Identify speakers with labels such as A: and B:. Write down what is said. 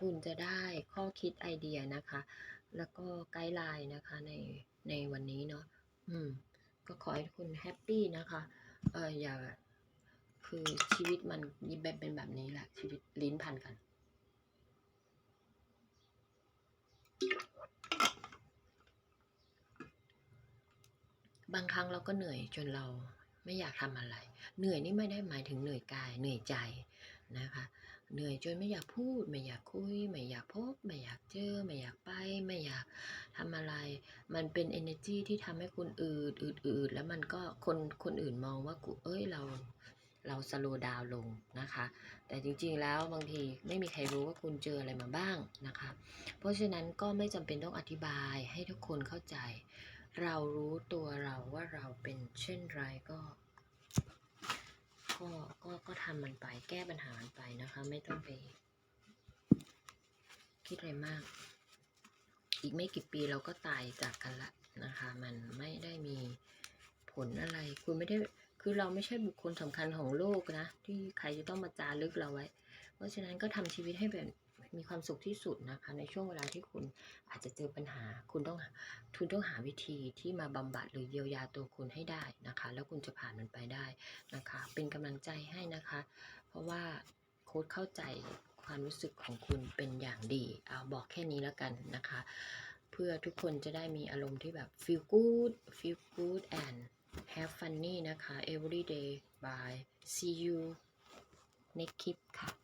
A: คุณจะได้ข้อคิดไอเดียนะคะ แล้วก็ไกด์ไลน์นะคะในในวันนี้เนาะอืมก็ขอให้คุณแฮปปี้นะคะเอออย่าคือชีวิตมันเป็นเป็นแบบนี้แหละ ชีวิตลิ้นพันกัน บางครั้งเราก็เหนื่อยจนเราไม่อยากทำอะไร เหนื่อยนี่ไม่ได้หมายถึงเหนื่อยกายเหนื่อยใจนะคะ เหนื่อยจนไม่อยากพูด ไม่อยากคุย ไม่อยากพบ ไม่อยากเจอ ไม่อยากไป ไม่อยากทำอะไร มันเป็น energy ที่ทำให้คุณอืดอืดอืดแล้วมันก็คนคนอื่นมองว่ากูเอ้ยเราเราสโลดาวลงนะคะ แต่จริงๆ แล้วบางทีไม่มีใครรู้ว่าคุณเจออะไรมาบ้างนะคะ เพราะฉะนั้นก็ไม่จำเป็นต้องอธิบายให้ทุกคนเข้าใจ เรารู้ตัวเราว่าเราเป็นเช่นไรก็ ก็ก็ก็ทำมันไปแก้ปัญหามันไปนะคะ ไม่ต้องไป คิดอะไรมาก อีกไม่กี่ปีเราก็ตายจากกันละนะคะ มันไม่ได้มีผลอะไร คุณไม่ได้คือเราไม่ใช่บุคคลสำคัญของโลกนะ ที่ใครจะต้องมาจารึกเราไว้ เพราะฉะนั้นก็ทำชีวิตให้แบบ มีความสุขที่สุดนะคะ ในช่วงเวลาที่คุณอาจจะเจอปัญหา คุณต้องคุณต้องหาวิธีที่มาบำบัดหรือเยียวยาตัวคุณให้ได้นะคะ แล้วคุณจะผ่านมันไปได้นะคะ เป็นกำลังใจให้นะคะ เพราะว่าโค้ดเข้าใจความรู้สึกของคุณเป็นอย่างดีเอาบอกแค่นี้แล้วกันนะคะ เพื่อทุกคนจะได้มีอารมณ์ที่แบบ feel good feel good and have funny นะคะ every day bye see you next clip ค่ะ